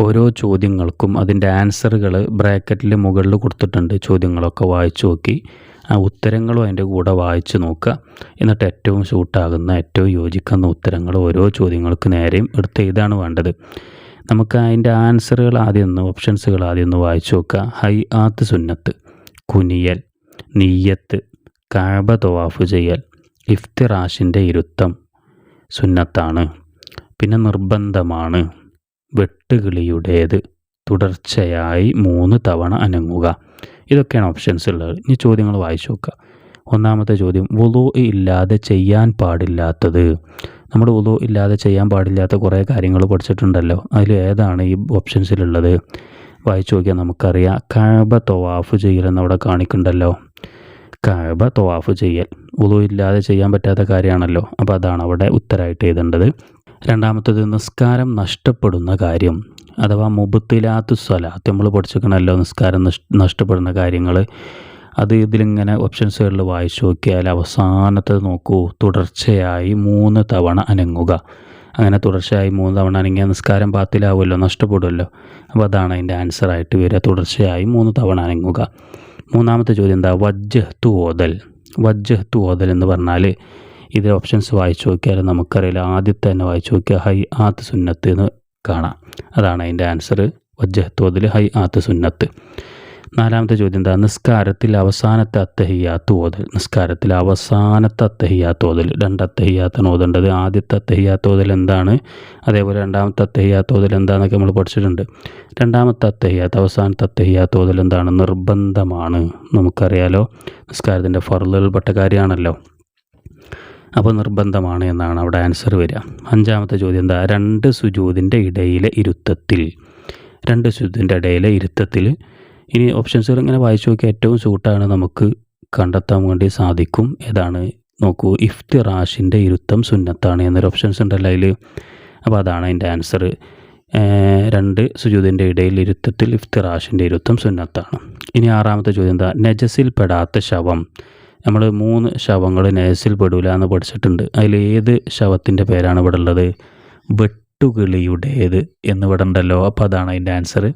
ഓരോ ചോദ്യങ്ങൾക്കും അതിന്റെ ആൻസറുകൾ ബ്രാക്കറ്റിൽ മുകളിൽ കൊടുത്തിട്ടുണ്ട്. ചോദ്യങ്ങളൊക്കെ വായിച്ചു നോക്കി. ആ ഉത്തരങ്ങളും അതിന്റെ കൂടെ വായിച്ച് നോക്കുക. എന്നിട്ട് ഏറ്റവും ഷൂട്ടാകുന്ന ഏറ്റവും യോജിക്കുന്ന ഉത്തരങ്ങൾ ഓരോ ചോദ്യങ്ങൾക്ക് നേരെയും എടുത്ത് ഇതാണ് വേണ്ടത്. നമുക്ക് അതിന്റെ ആൻസറുകൾ ആദ്യം ഒന്ന് ഓപ്ഷൻസുകൾ ആദ്യം ഒന്ന് വായിച്ചു നോക്കുക. ഹൈ ആത്ത് സുന്നത്ത് കുനിയൽ നീയത്ത് കാബ തവാഫ് ചെയ്യൽ ഇഫ്തിറാഷിന്റെ ഇരുത്തം സുന്നത്താണ്. പിന്നെ നിർബന്ധമാണ്. വെട്ടുകിളിയുടേത് തുടർച്ചയായി മൂന്ന് തവണ അനങ്ങുക. ഇതൊക്കെയാണ് ഓപ്ഷൻസ് ഉള്ളത്. ഇനി ചോദ്യങ്ങൾ വായിച്ചു നോക്കുക. ഒന്നാമത്തെ ചോദ്യം വുളു ഇല്ലാതെ ചെയ്യാൻ പാടില്ലാത്തത്. നമ്മൾ വുളു ഇല്ലാതെ ചെയ്യാൻ പാടില്ലാത്ത കുറേ കാര്യങ്ങൾ പഠിച്ചിട്ടുണ്ടല്ലോ. അതിൽ ഏതാണ് ഈ ഓപ്ഷൻസിലുള്ളത് വായിച്ചു നോക്കിയാൽ നമുക്കറിയാം. കാബ തൊവാഫ് ചെയ്യലെന്ന് അവിടെ കാണിക്കുന്നുണ്ടല്ലോ. കാബ തൊവാഫ് ചെയ്യൽ. വുളു ഇല്ലാതെ ചെയ്യാൻ പറ്റാത്ത കാര്യമാണല്ലോ. അപ്പോൾ അതാണ് അവിടെ ഉത്തരമായിട്ട് എഴുതേണ്ടത്. രണ്ടാമത്തത് നിസ്കാരം നഷ്ടപ്പെടുന്ന കാര്യം അഥവാ മുബത്തിലാത്തു സ്വലാത്ത് നമ്മൾ പഠിച്ചിരിക്കണമല്ലോ നിസ്കാരം നഷ് നഷ്ടപ്പെടുന്ന കാര്യങ്ങൾ അത് ഇതിലിങ്ങനെ ഓപ്ഷൻസുകളിൽ വായിച്ചു നോക്കിയാൽ അവസാനത്തെ നോക്കൂ തുടർച്ചയായി മൂന്ന് തവണ അനങ്ങുക. അങ്ങനെ തുടർച്ചയായി മൂന്ന് തവണ അനങ്ങിയ നിസ്കാരം പാത്തിലാവുമല്ലോ നഷ്ടപ്പെടുമല്ലോ. അപ്പോൾ അതാണ് അതിന്റെ ആൻസറായിട്ട് വരിക തുടർച്ചയായി മൂന്ന് തവണ അനങ്ങുക. മൂന്നാമത്തെ ചോദ്യം എന്താ? വജ്ജഹ്തു ഓതൽ. വജ്ജഹ്തു ഓതൽ എന്ന് പറഞ്ഞാൽ ഇത് ഓപ്ഷൻസ് വായിച്ചു നോക്കിയാൽ നമുക്കറിയില്ല. ആദ്യത്തെ തന്നെ വായിച്ചു നോക്കിയാൽ ഹൈ ആത്ത് സുന്നത്ത് എന്ന് കാണാം. അതാണ് അതിന്റെ ആൻസർ വജ്ജഹ്തു ഓതൽ ഹൈ ആത്ത് സുന്നത്ത്. നാലാമത്തെ ചോദ്യം എന്താ? നിസ്കാരത്തിൽ അവസാനത്തെ അത്തഹിയാത്ത് ഓതൽ. നിസ്കാരത്തിൽ അവസാനത്തെ അത്തഹിയാത്ത് ഓതൽ. രണ്ട് അത്തഹിയാത്താണ് ഓതേണ്ടത്. ആദ്യത്തെ അത്തഹിയാത്ത് ഓതൽ എന്താണ്? അതേപോലെ രണ്ടാമത്തെ അത്തഹിയാത്ത് ഓതൽ എന്താണെന്നൊക്കെ നമ്മൾ പഠിച്ചിട്ടുണ്ട്. രണ്ടാമത്തെ അത്തഹിയാത്ത് അവസാനത്തെ അത്തഹിയാത്ത് ഓതൽ എന്താണ്? നിർബന്ധമാണ്. നമുക്കറിയാലോ നിസ്കാരത്തിന്റെ ഫർദുകൾപ്പെട്ട കാര്യമാണല്ലോ. അപ്പോൾ നിർബന്ധമാണ് എന്നാണ് അവിടെ ആൻസർ വരിക. അഞ്ചാമത്തെ ചോദ്യം എന്താ? രണ്ട് സുജൂതിന്റെ ഇടയിലെ ഇരുത്തത്തിൽ. രണ്ട് സുജൂതിന്റെ ഇടയിലെ ഇരുത്തത്തിൽ. ഇനി ഓപ്ഷൻസുകൾ ഇങ്ങനെ വായിച്ചു നോക്കിയാൽ ഏറ്റവും സൂട്ടാണ് നമുക്ക് കണ്ടെത്താൻ വേണ്ടി സാധിക്കും. ഏതാണ്? നോക്കൂ ഇഫ്തിറാഷിന്റെ ഇരുത്തം സുന്നത്താണ് എന്നൊരു ഓപ്ഷൻസ് ഉണ്ടല്ലോ അതിൽ അപ്പോൾ അതാണ് അതിന്റെ ആൻസർ രണ്ട് സുജൂതിന്റെ ഇടയിൽ ഇരുത്തത്തിൽ ഇഫ്തിറാഷിന്റെ ഇരുത്തം സുന്നത്താണ്. ഇനി ആറാമത്തെ ചോദ്യം എന്താ? നജസിൽ പെടാത്ത ശവം. നമ്മൾ മൂന്ന് ശവങ്ങൾ നേഴ്സിൽ പെടൂല എന്ന് പഠിച്ചിട്ടുണ്ട്. അതിൽ ഏത് ശവത്തിന്റെ പേരാണ് ഇവിടെ ഉള്ളത്? വെട്ടുകിളിയുടേത് എന്ന് ഇവിടെ ഉണ്ടല്ലോ. അപ്പോൾ അതാണ് അതിന്റെ ആൻസർ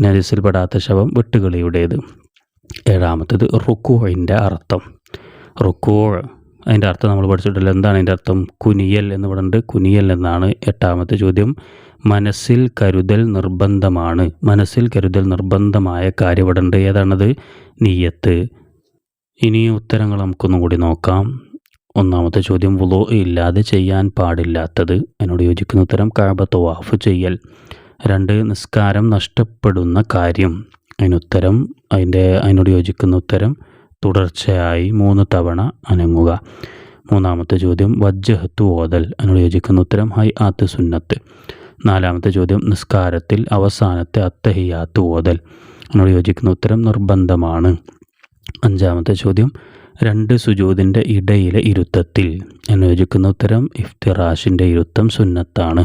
നജസിൽ പെടാത്ത ശവം വെട്ടുകിളിയുടേത്. ഏഴാമത്തേത് റുക്കുവിന്റെ അർത്ഥം. റുക്കോ അതിന്റെ അർത്ഥം നമ്മൾ പഠിച്ചിട്ടില്ല. എന്താണ് അതിന്റെ അർത്ഥം? കുനിയൽ എന്ന് ഉണ്ട്. കുനിയൽ എന്നാണ് എട്ടാമത്തെ ചോദ്യം. മനസ്സിൽ കരുതൽ നിർബന്ധമാണ്. മനസ്സിൽ കരുതൽ നിർബന്ധമായ കാര്യം ഇവിടെ ഉണ്ട്. ഏതാണത്? നീയത്ത്. ഇനി ഉത്തരങ്ങൾ നമുക്കൊന്നും കൂടി നോക്കാം. ഒന്നാമത്തെ ചോദ്യം വുളോ ഇല്ലാതെ ചെയ്യാൻ പാടില്ലാത്തത്? എന്നോട് യോജിക്കുന്ന ഉത്തരം കാബ തവാഫ് ചെയ്യൽ. രണ്ട് നിസ്കാരം നഷ്ടപ്പെടുന്ന കാര്യം. അതിനുത്തരം അതിന്റെ അതിനോട് യോജിക്കുന്ന ഉത്തരം തുടർച്ചയായി മൂന്ന് തവണ അനങ്ങുക. മൂന്നാമത്തെ ചോദ്യം വജ്ജഹത്ത് ഓതൽ? അതിനോട് യോജിക്കുന്ന ഉത്തരം ഹൈ ആത്ത് സുന്നത്ത്. നാലാമത്തെ ചോദ്യം നിസ്കാരത്തിൽ അവസാനത്തെ അത്തഹിയാത്ത് ഓതൽ? അതിനോട് യോജിക്കുന്ന ഉത്തരം നിർബന്ധമാണ്. അഞ്ചാമത്തെ ചോദ്യം. രണ്ട് സുജൂതിന്റെ ഇടയിലെ ഇരുത്തത്തിൽ എന്ന് യോജിക്കുന്ന ഉത്തരം ഇഫ്തിറാഷിന്റെ ഇരുത്തം സുന്നത്താണ്.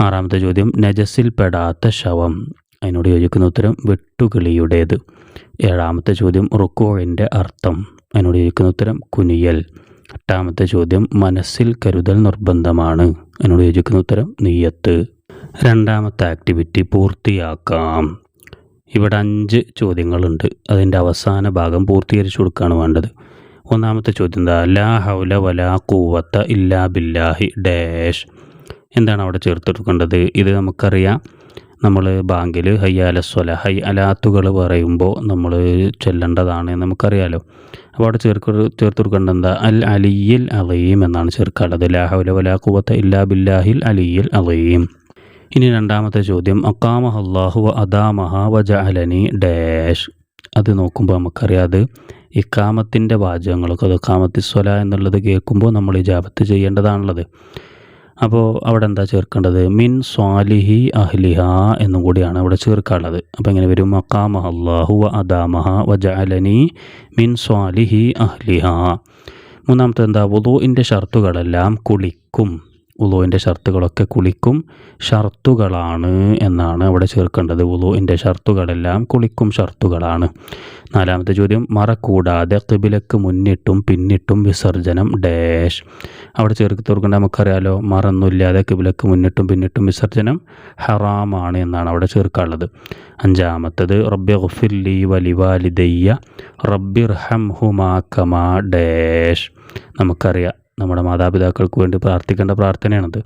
ആറാമത്തെ ചോദ്യം നജസിൽ പെടാത്ത ശവം. അതിനോട് യോജിക്കുന്ന ഉത്തരം വെട്ടുകിളിയുടേത്. ഏഴാമത്തെ ചോദ്യം റുക്കോഴിന്റെ അർത്ഥം. അതിനോട് യോജിക്കുന്ന ഉത്തരം കുനിയൽ. എട്ടാമത്തെ ചോദ്യം മനസ്സിൽ കരുതൽ നിർബന്ധമാണ്. അതിനോട് യോജിക്കുന്ന ഉത്തരം നീയത്ത് രണ്ടാമത്തെ ആക്ടിവിറ്റി പൂർത്തിയാക്കാം. ഇവിടെ അഞ്ച് ചോദ്യങ്ങളുണ്ട്. അതിന്റെ അവസാന ഭാഗം പൂർത്തീകരിച്ചു കൊടുക്കുകയാണ് വേണ്ടത്. ഒന്നാമത്തെ ചോദ്യം എന്താ? ലാ ഹൗല വലാ കൂവത്ത ഇല്ലാ ബില്ലാഹി ഡാഷ്. എന്താണ് അവിടെ ചേർത്തെടുക്കേണ്ടത്? ഇത് നമുക്കറിയാം. നമ്മൾ ബാങ്കിൽ ഹയ്യാല അലസ്വല ഹൈ അലാത്തുകൾ പറയുമ്പോൾ നമ്മൾ ചെല്ലേണ്ടതാണ് നമുക്കറിയാലോ. അപ്പോൾ അവിടെ ചേർക്ക് ചേർത്ത് കൊടുക്കേണ്ടത് എന്താ? അൽ അലിയിൽ അലീം എന്നാണ് ചേർക്കാനുള്ളത്. ലാഹുല വലാ കൂവത്ത ഇല്ലാ ബില്ലാഹിൽ അലിയിൽ അലീം. ഇനി രണ്ടാമത്തെ ചോദ്യം. അക്കാമഹ അള്ളാഹു അദാമഹ ഡാഷ്. അത് നോക്കുമ്പോൾ നമുക്കറിയാം അത് ഇക്കാമത്തിന്റെ വാചകങ്ങളൊക്കെ അത് കാമത്തിസ്വല എന്നുള്ളത് കേൾക്കുമ്പോൾ നമ്മൾ ഇജാബത്ത് ചെയ്യേണ്ടതാണുള്ളത്. അപ്പോൾ അവിടെ എന്താ ചേർക്കേണ്ടത്? മിൻ സ്വാലിഹി അഹ്ലിഹ എന്നും കൂടിയാണ് അവിടെ ചേർക്കാനുള്ളത്. അപ്പോൾ ഇങ്ങനെ വരും? മക്കാമഹ വ അദാമഹ വ ജഅലനി മിൻ സ്വാലിഹി അഹ്ലിഹ. മൂന്നാമത്തെ എന്താ? വുളുവിന്റെ ഷർത്തുകളെല്ലാം കുളിക്കും. വുളുവിന്റെ ഷർത്തുകളൊക്കെ കുളിക്കും. ഷർത്തുകളാണ് എന്നാണ് അവിടെ ചേർക്കേണ്ടത്. ഉലോവിന്റെ ഷർത്തുകളെല്ലാം കുളിക്കും ഷർത്തുകളാണ്. നാലാമത്തെ ചോദ്യം മറ കിബിലക്ക് മുന്നിട്ടും പിന്നിട്ടും വിസർജനം ഡാഷ്. അവിടെ ചേർത്ത് തീർക്കേണ്ട നമുക്കറിയാലോ മറന്നില്ലാതെ കിബിലക്ക് മുന്നിട്ടും പിന്നിട്ടും വിസർജനം ഹറാമാണ് എന്നാണ് അവിടെ ചേർക്കാനുള്ളത്. അഞ്ചാമത്തത് റബ്ബി ഗുഫിർലി വലിവാലിദയ്യ റബ്ബിർ ഹം ഹുമാ കമാ ഡാഷ്. നമുക്കറിയാം നമ്മുടെ മാതാപിതാക്കൾക്ക് വേണ്ടി പ്രാർത്ഥിക്കേണ്ട പ്രാർത്ഥനയാണത്.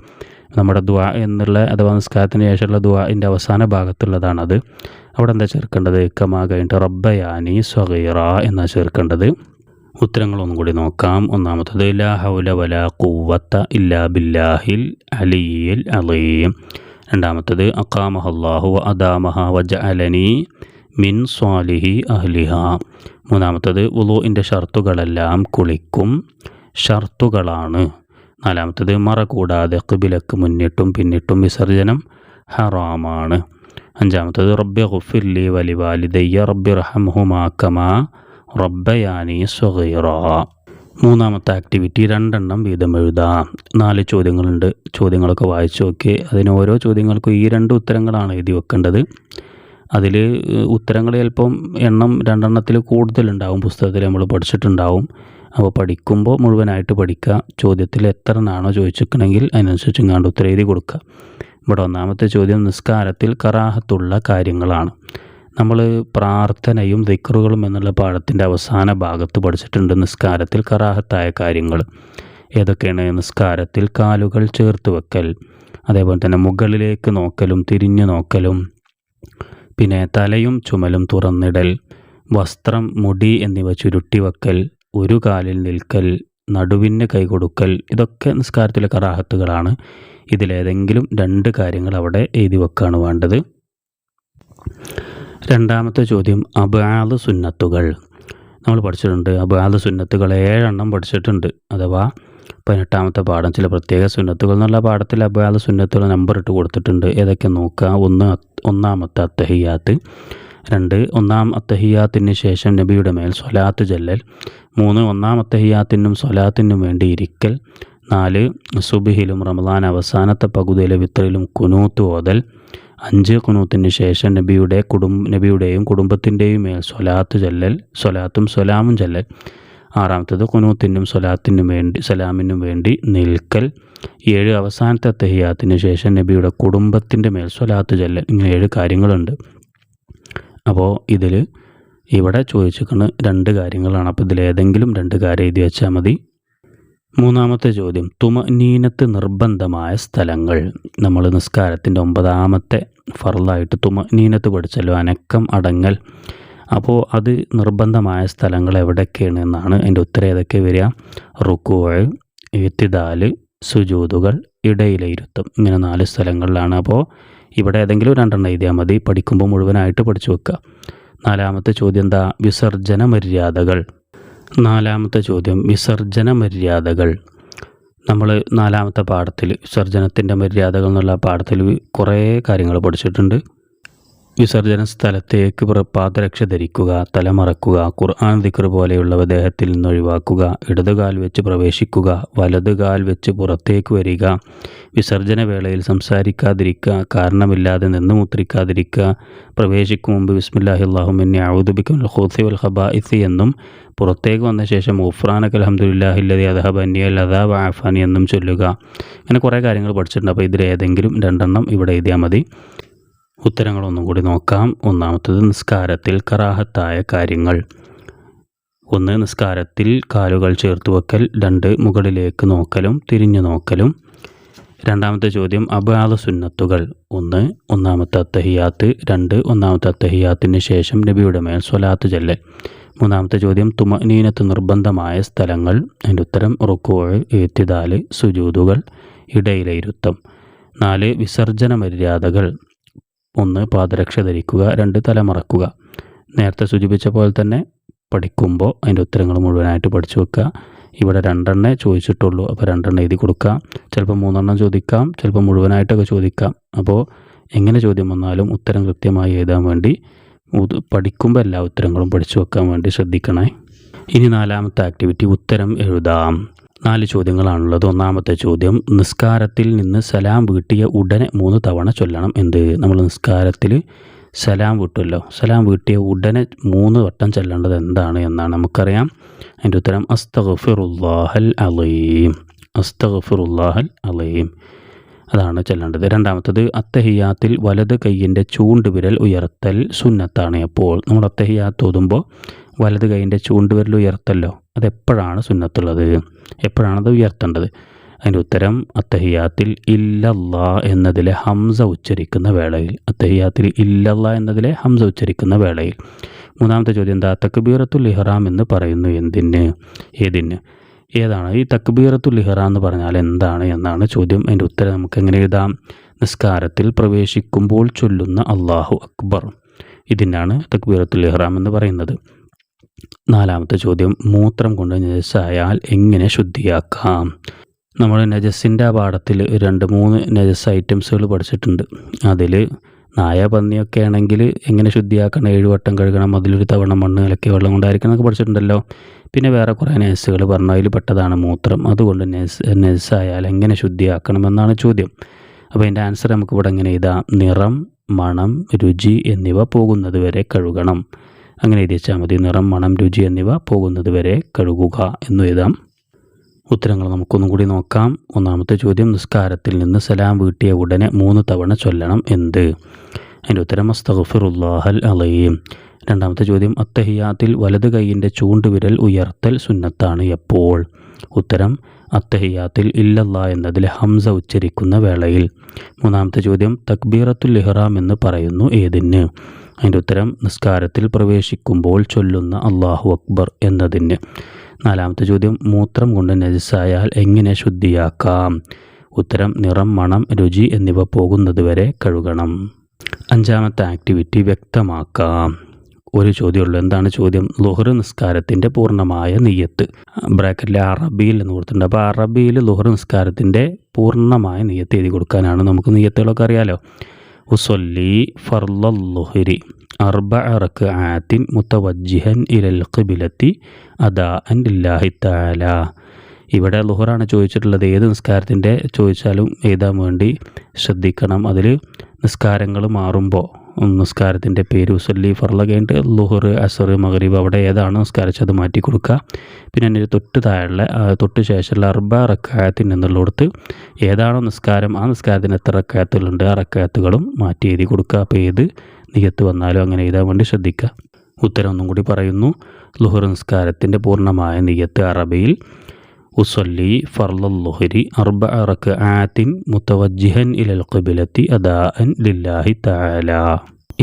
നമ്മുടെ ദ്വാ എന്നുള്ള അഥവാ നിസ്കാരത്തിന് ശേഷമുള്ള ദ്വാന്റെ അവസാന ഭാഗത്തുള്ളതാണത്. അവിടെ എന്താ ചേർക്കേണ്ടത്? കമാ കഴിഞ്ഞിട്ട് റബ്ബയാനി സ്വഗീറ എന്നാണ് ചേർക്കേണ്ടത്. ഉത്തരങ്ങളൊന്നും കൂടി നോക്കാം. ഒന്നാമത്തത് ലാ ഹൗല വല ഇല്ലാ ബില്ലാഹിൽ അലിയിൽ അലീം. രണ്ടാമത്തത് അക്കാമഹല്ലാഹു അദാമഹ വജ അലനി മിൻ സ്വാലിഹി അഹ്ലിഹ. മൂന്നാമത്തത് വുളുഇന്റെ ഷർത്തുകളെല്ലാം കുളിക്കും. ഷർത്തുകളാണ്. നാലാമത്തത് മറ കൂടാതെ കിബിലക്ക് മുന്നിട്ടും പിന്നിട്ടും വിസർജനം ഹറാമാണ്. അഞ്ചാമത്തത് റബ്ബി വലി വാലിദയ്യ റബ്ബി റഹംഹുമാ കമാ റബ്ബയാനി സുഹൈറ മൂന്നാമത്തെ ആക്ടിവിറ്റി രണ്ടെണ്ണം വീതം എഴുതാം. നാല് ചോദ്യങ്ങളുണ്ട്. ചോദ്യങ്ങളൊക്കെ വായിച്ചു നോക്കി. അതിന് ഓരോ ചോദ്യങ്ങൾക്കും ഈ രണ്ട് ഉത്തരങ്ങളാണ് എഴുതി വെക്കേണ്ടത്. അതിൽ ഉത്തരങ്ങൾ ചിലപ്പം എണ്ണം രണ്ടെണ്ണത്തിൽ കൂടുതലുണ്ടാവും. പുസ്തകത്തിൽ നമ്മൾ പഠിച്ചിട്ടുണ്ടാവും. അപ്പോൾ പഠിക്കുമ്പോൾ മുഴുവനായിട്ട് പഠിക്കുക. ചോദ്യത്തിൽ എത്ര നാണോ ചോദിച്ചിരിക്കണമെങ്കിൽ അതിനനുസരിച്ച് ഇങ്ങാണ്ട് ഉത്തരം എഴുതി കൊടുക്കുക. ഇവിടെ ഒന്നാമത്തെ ചോദ്യം നിസ്കാരത്തിൽ കറാഹത്തുള്ള കാര്യങ്ങളാണ്. നമ്മൾ പ്രാർത്ഥനയും ദിക്കറുകളും എന്നുള്ള പാഠത്തിന്റെ അവസാന ഭാഗത്ത് പഠിച്ചിട്ടുണ്ട് നിസ്കാരത്തിൽ കറാഹത്തായ കാര്യങ്ങൾ. ഏതൊക്കെയാണ് നിസ്കാരത്തിൽ കാലുകൾ ചേർത്ത് വെക്കൽ അതേപോലെ തന്നെ മുകളിലേക്ക് നോക്കലും തിരിഞ്ഞു നോക്കലും പിന്നെ തലയും ചുമലും തുറന്നിടൽ വസ്ത്രം മുടി എന്നിവ ചുരുട്ടി വെക്കൽ ഒരു കാലിൽ നിൽക്കൽ നടുവിന് കൈ കൊടുക്കൽ ഇതൊക്കെ നിസ്കാരത്തിലെ കറാഹത്തുകളാണ്. ഇതിലേതെങ്കിലും രണ്ട് കാര്യങ്ങൾ അവിടെ എഴുതി വെക്കുകയാണ് വേണ്ടത്. രണ്ടാമത്തെ ചോദ്യം അബാദ് സുന്നത്തുകൾ. നമ്മൾ പഠിച്ചിട്ടുണ്ട് അബാദ് സുന്നത്തുകൾ ഏഴെണ്ണം പഠിച്ചിട്ടുണ്ട്. അഥവാ പതിനെട്ടാമത്തെ പാഠം ചില പ്രത്യേക സുന്നത്തുകൾ എന്നുള്ള പാഠത്തിൽ അബാദ് സുന്നത്തുകൾ നമ്പർ ഇട്ട് കൊടുത്തിട്ടുണ്ട്. ഏതൊക്കെ നോക്കുക ഒന്ന് ഒന്നാമത്തെ അത്തഹിയാത്ത്. രണ്ട് ഒന്നാം അത്തഹിയാത്തിന് ശേഷം നബിയുടെ മേൽ സ്വലാത്ത് ചെല്ലൽ. മൂന്ന് ഒന്നാം അത്തഹിയാത്തിനും സ്വലാത്തിനും വേണ്ടി ഇരിക്കൽ. നാല് സുബിഹിലും റമദാൻ അവസാനത്തെ പകുതിയിലെ വിത്തറിലും കുനൂത്ത് ഓതൽ. അഞ്ച് കുനൂത്തിന് ശേഷം നബിയുടെ കുടുംബ നബിയുടെയും കുടുംബത്തിന്റെയും മേൽ സ്വലാത്ത് ചെല്ലൽ സ്വലാത്തും സ്വലാമും ചെല്ലൽ. ആറാമത്തത് കുനൂത്തിനും സ്വലാത്തിനും വേണ്ടി സലാമിനും വേണ്ടി നിൽക്കൽ. ഏഴ് അവസാനത്തെ അത്തഹിയാത്തിന് ശേഷം നബിയുടെ കുടുംബത്തിന്റെ മേൽ സ്വലാത്ത് ചെല്ലൽ. ഇങ്ങനെ ഏഴ് കാര്യങ്ങളുണ്ട്. അപ്പോൾ ഇതിൽ ഇവിടെ ചോദിച്ചിരിക്കുന്ന രണ്ട് കാര്യങ്ങളാണ്. അപ്പോൾ ഇതിലേതെങ്കിലും രണ്ട് കാര്യം എഴുതി വെച്ചാൽ മതി. മൂന്നാമത്തെ ചോദ്യം തുമനീനത്ത് നിർബന്ധമായ സ്ഥലങ്ങൾ. നമ്മൾ നിസ്കാരത്തിന്റെ ഒമ്പതാമത്തെ ഫറലായിട്ട് തുമനീനത്ത് പഠിച്ചല്ലോ അനക്കം അടങ്ങൽ. അപ്പോൾ അത് നിർബന്ധമായ സ്ഥലങ്ങൾ എവിടെയൊക്കെയാണ് എന്നാണ് അതിന്റെ ഉത്തരം ഏതൊക്കെ വരിക? റുക്കുവഴ് എത്തിദാൽ സുജൂതുകൾ ഇടയിലെ ഇരുത്തും. ഇങ്ങനെ നാല് സ്ഥലങ്ങളിലാണ്. അപ്പോൾ ഇവിടെ ഏതെങ്കിലും രണ്ടെണ്ണം എഴുതിയാൽ മതി. പഠിക്കുമ്പോൾ മുഴുവനായിട്ട് പഠിച്ചു വെക്കുക. നാലാമത്തെ ചോദ്യം എന്താ? വിസർജന മര്യാദകൾ നാലാമത്തെ ചോദ്യം വിസർജന മര്യാദകൾ നമ്മൾ നാലാമത്തെ പാഠത്തിൽ വിസർജനത്തിന്റെ മര്യാദകൾ എന്നുള്ള പാഠത്തിൽ കുറേ കാര്യങ്ങൾ പഠിച്ചിട്ടുണ്ട്. വിസർജന സ്ഥലത്തേക്ക് പാദരക്ഷ ധരിക്കുക തലമറക്കുക ഖുർആൻ ദിക്ർ പോലെയുള്ളവ ദേഹത്തിൽ നിന്ന് ഒഴിവാക്കുക ഇടതുകാൽ വെച്ച് പ്രവേശിക്കുക വലത് കാൽ വെച്ച് പുറത്തേക്ക് വരിക വിസർജന വേളയിൽ സംസാരിക്കാതിരിക്കുക കാരണമില്ലാതെ നിന്ന് മുത്രിക്കാതിരിക്കുക പ്രവേശിക്കും മുമ്പ് ബിസ്മില്ലാഹി അള്ളാഹുമിന്നെ ഔദുബിക്കും ഹൂസി വൽ ഹബായിസി എന്നും പുറത്തേക്ക് വന്ന ശേഷം ഉഫ്രാനക്ക് അലഹമുല്ലാഹില്ലതി അദഹബ് അന്യ അദാബ് ആഫാനി എന്നും ചൊല്ലുക. അങ്ങനെ കുറേ കാര്യങ്ങൾ പഠിച്ചിട്ടുണ്ട്. അപ്പോൾ ഇതിൽ ഏതെങ്കിലും രണ്ടെണ്ണം ഇവിടെ എഴുതിയാൽ മതി. ഉത്തരങ്ങളൊന്നും കൂടി നോക്കാം. ഒന്നാമത്തത് നിസ്കാരത്തിൽ കറാഹത്തായ കാര്യങ്ങൾ. ഒന്ന് നിസ്കാരത്തിൽ കാലുകൾ ചേർത്ത് വെക്കൽ. രണ്ട് മുകളിലേക്ക് നോക്കലും തിരിഞ്ഞു നോക്കലും. രണ്ടാമത്തെ ചോദ്യം അബാദ സുന്നത്തുകൾ. ഒന്ന് ഒന്നാമത്തെ അത്തഹിയാത്ത്. രണ്ട് ഒന്നാമത്തെ അത്തഹിയാത്തിന് ശേഷം നബിയുടെ മേൽ സ്വലാത്ത് ചെല്ലൽ മൂന്നാമത്തെ ചോദ്യം തുമനീനത്ത് നിർബന്ധമായ സ്ഥലങ്ങൾ. അതിന്റെ ഉത്തരം റുക്കോഴ് ഏത്തിദാൽ സുജൂതുകൾ ഇടയിലെ ഇരുത്തം. നാല് വിസർജന മര്യാദകൾ. ഒന്ന് പാദരക്ഷ ധരിക്കുക രണ്ട് തലമറക്കുക നേരത്തെ സൂചിപ്പിച്ച പോലെ തന്നെ പഠിക്കുമ്പോൾ അതിന്റെ ഉത്തരങ്ങൾ മുഴുവനായിട്ട് പഠിച്ചു വെക്കുക. ഇവിടെ രണ്ടെണ്ണേ ചോദിച്ചിട്ടുള്ളൂ അപ്പോൾ രണ്ടെണ്ണം എഴുതി കൊടുക്കാം ചിലപ്പോൾ മൂന്നെണ്ണം ചോദിക്കാം ചിലപ്പോൾ മുഴുവനായിട്ടൊക്കെ ചോദിക്കാം. അപ്പോൾ എങ്ങനെ ചോദ്യം വന്നാലും ഉത്തരം കൃത്യമായി എഴുതാൻ വേണ്ടി പഠിക്കുമ്പോൾ എല്ലാ ഉത്തരങ്ങളും പഠിച്ചു വെക്കാൻ വേണ്ടി ശ്രദ്ധിക്കണേ. ഇനി നാലാമത്തെ ആക്ടിവിറ്റി ഉത്തരം എഴുതാം. നാല് ചോദ്യങ്ങളാണുള്ളത്. ഒന്നാമത്തെ ചോദ്യം നിസ്കാരത്തിൽ നിന്ന് സലാം വീട്ടിയ ഉടനെ മൂന്ന് തവണ ചൊല്ലണം എന്ത്? നമ്മൾ നിസ്കാരത്തിൽ സലാം വീട്ടുമല്ലോ സലാം വീട്ടിയ ഉടനെ മൂന്ന് വട്ടം ചൊല്ലേണ്ടത് എന്താണ് എന്നാണ് നമുക്കറിയാം. അതിന്റെ ഉത്തരം അസ്തഗ്ഫിറുല്ലാഹൽ അലീം. അസ്തഗ്ഫിറുല്ലാഹൽ അലീം. അതാണ് ചെല്ലേണ്ടത്. രണ്ടാമത്തത് അത്തഹിയാത്തിൽ വലത് കൈയിന്റെ ചൂണ്ടുവിരൽ ഉയർത്തൽ സുന്നത്താണ്. അപ്പോൾ നമ്മൾ അത്തഹിയാത്ത് ഓതുമ്പോൾ വലത് കൈയിന്റെ ചൂണ്ടുവിരൽ ഉയർത്തല്ലോ. അതെപ്പോഴാണ് സുന്നത്തുള്ളത്? എപ്പോഴാണത് ഉയർത്തേണ്ടത്? അതിന്റെ ഉത്തരം അത്തഹിയാത്തിൽ ഇല്ലല്ലാ എന്നതിലെ ഹംസ ഉച്ചരിക്കുന്ന വേളയിൽ. അത്തഹിയാത്തിൽ ഇല്ലല്ലാ എന്നതിലെ ഹംസ ഉച്ചരിക്കുന്ന വേളയിൽ. മൂന്നാമത്തെ ചോദ്യം എന്താ? തക്ബീറത്തുൽ ഇഹ്റാം എന്ന് പറയുന്നു എന്തിന്? ഏതിന്? ഏതാണ്? ഈ തക്ബീറത്തുൽ ഇഹ്റാം എന്ന് പറഞ്ഞാൽ എന്താണ് എന്നാണ് ചോദ്യം. അതിന്റെ ഉത്തരം നമുക്ക് എങ്ങനെ എഴുതാം? നിസ്കാരത്തിൽ പ്രവേശിക്കുമ്പോൾ ചൊല്ലുന്ന അള്ളാഹു അക്ബർ. ഇതിനാണ് തക്ബീറത്തുൽ ഇഹ്റാം എന്ന് പറയുന്നത്. നാലാമത്തെ ചോദ്യം മൂത്രം കൊണ്ട് നജസ്സായാൽ എങ്ങനെ ശുദ്ധിയാക്കാം? നമ്മൾ നജസിന്റെ ആ പാഠത്തിൽ രണ്ട് മൂന്ന് നജസ് ഐറ്റംസുകൾ പഠിച്ചിട്ടുണ്ട്. അതിൽ നായ പന്നിയൊക്കെ ആണെങ്കിൽ എങ്ങനെ ശുദ്ധിയാക്കണം? ഏഴ് വട്ടം കഴുകണം അതിലൊരു തവണ മണ്ണ് ഇലക്കി വെള്ളം കൊണ്ടായിരിക്കണം എന്നൊക്കെ പഠിച്ചിട്ടുണ്ടല്ലോ. പിന്നെ വേറെ കുറേ നേഴ്സുകൾ പറഞ്ഞു അതിൽ പെട്ടതാണ് മൂത്രം. അതുകൊണ്ട് നജസ് നജസ്സായാൽ എങ്ങനെ ശുദ്ധിയാക്കണമെന്നാണ് ചോദ്യം. അപ്പോൾ അതിന്റെ ആൻസർ നമുക്ക് ഇവിടെ എങ്ങനെ എഴുതാം. നിറം മണം രുചി എന്നിവ പോകുന്നത് വരെ കഴുകണം. അങ്ങനെ എഴുതി വെച്ചാൽ മതി. നിറം മണം രുചി എന്നിവ പോകുന്നത് വരെ കഴുകുക എന്ന് എഴുതാം. ഉത്തരങ്ങൾ നമുക്കൊന്നും കൂടി നോക്കാം. ഒന്നാമത്തെ ചോദ്യം നിസ്കാരത്തിൽ നിന്ന് സലാം വീട്ടിയ ഉടനെ മൂന്ന് തവണ ചൊല്ലണം എന്ത്? അതിന്റെ ഉത്തരം അസ്തഫിറുല്ലാഹൽ അലയും രണ്ടാമത്തെ ചോദ്യം അത്തഹിയാത്തിൽ വലത് കൈയിന്റെ ചൂണ്ടുവിരൽ ഉയർത്തൽ സുന്നത്താണ് എപ്പോൾ? ഉത്തരം അത്തഹിയാത്തിൽ ഇല്ലല്ല എന്നതിൽ ഹംസ ഉച്ചരിക്കുന്ന വേളയിൽ. മൂന്നാമത്തെ ചോദ്യം തക്ബീറത്തുൽ ഇഹ്റാം എന്ന് പറയുന്നു ഏതിന്? അതിന്റെ ഉത്തരം നിസ്കാരത്തിൽ പ്രവേശിക്കുമ്പോൾ ചൊല്ലുന്ന അള്ളാഹു അക്ബർ എന്നതിന്. നാലാമത്തെ ചോദ്യം മൂത്രം കൊണ്ട് നജസായാൽ എങ്ങനെ ശുദ്ധിയാക്കാം? ഉത്തരം നിറം മണം രുചി എന്നിവ പോകുന്നതുവരെ കഴുകണം. അഞ്ചാമത്തെ ആക്ടിവിറ്റി വ്യക്തമാക്കാം. ഒരു ചോദ്യമുള്ളൂ. എന്താണ് ചോദ്യം? ലുഹർ നിസ്കാരത്തിന്റെ പൂർണമായ നെയ്യത്ത് ബ്രാക്കറ്റിലെ അറബിയിൽ എന്ന് കൊടുത്തിട്ടുണ്ട്. അപ്പോൾ അറബിയിൽ ലുഹർ നിസ്കാരത്തിന്റെ പൂർണമായ നെയ്യത്ത് എഴുതി കൊടുക്കാനാണ് നമുക്ക് നെയ്യത്തുകളൊക്കെ അറിയാലോ. ഉസൊല്ലി ഫർലുഹരി അർബ അറക്ക് ആത്തിൻ മുത്തവജ്ജിഹൻ ഇലൽ ഖിബിലത്തി അദാ അൻ ഇല്ലാഹി താല ഇവിടെ ലുഹറാണ് ചോദിച്ചിട്ടുള്ളത്. ഏത് നിസ്കാരത്തിന്റെ ചോദിച്ചാലും എഴുതാൻ വേണ്ടി ശ്രദ്ധിക്കണം. അതിൽ നിസ്കാരങ്ങൾ മാറുമ്പോൾ നിസ്കാരത്തിന്റെ പേര് ഉസല്ലി ഫർള കഴിഞ്ഞിട്ട് ലുഹർ അസർ മഗ്രിബ് അവിടെ ഏതാണ്? നിസ്കാരിച്ചത് മാറ്റി കൊടുക്കുക. പിന്നെ അതിന്റെ തൊട്ട് താഴെ തൊട്ട് ശേഷമുള്ള അർബ റക്കായത്തിന് എന്നുള്ളിടത്ത് ഏതാണോ നിസ്കാരം ആ നിസ്കാരത്തിന് എത്ര റക്കായത്തുകളുണ്ട്? ആ റക്കായത്തുകളും മാറ്റി എഴുതി കൊടുക്കുക. അപ്പോൾ ഏത് നികത്ത് വന്നാലും അങ്ങനെ എഴുതാൻ വേണ്ടി ശ്രദ്ധിക്കുക. ഉത്തരം ഒന്നും കൂടി പറയുന്നു. ലുഹർ നിസ്കാരത്തിന്റെ പൂർണമായ നിയത്ത് അറബിയിൽ ഉസല്ലി ഫർലുഹരി അർബ അറക്ക് ആത്തിൻ മുത്തവജിഹൻ ഇലൽ ഖിബിലത്തി അദാഅൻ ലില്ലാഹി തആല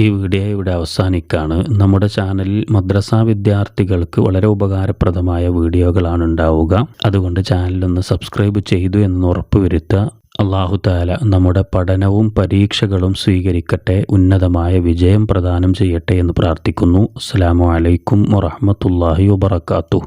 ഈ വീഡിയോ ഇവിടെ അവസാനിക്കാണ്. നമ്മുടെ ചാനലിൽ മദ്രസ വിദ്യാർത്ഥികൾക്ക് വളരെ ഉപകാരപ്രദമായ വീഡിയോകളാണ് ഉണ്ടാവുക. അതുകൊണ്ട് ചാനലൊന്ന് സബ്സ്ക്രൈബ് ചെയ്തു എന്ന് ഉറപ്പുവരുത്തുക അള്ളാഹു താല നമ്മുടെ പഠനവും പരീക്ഷകളും സ്വീകരിക്കട്ടെ. ഉന്നതമായ വിജയം പ്രദാനം ചെയ്യട്ടെ എന്ന് പ്രാർത്ഥിക്കുന്നു. അസ്സാം വലൈക്കും വറഹമത്തല്ലാഹി വബർക്കാത്തു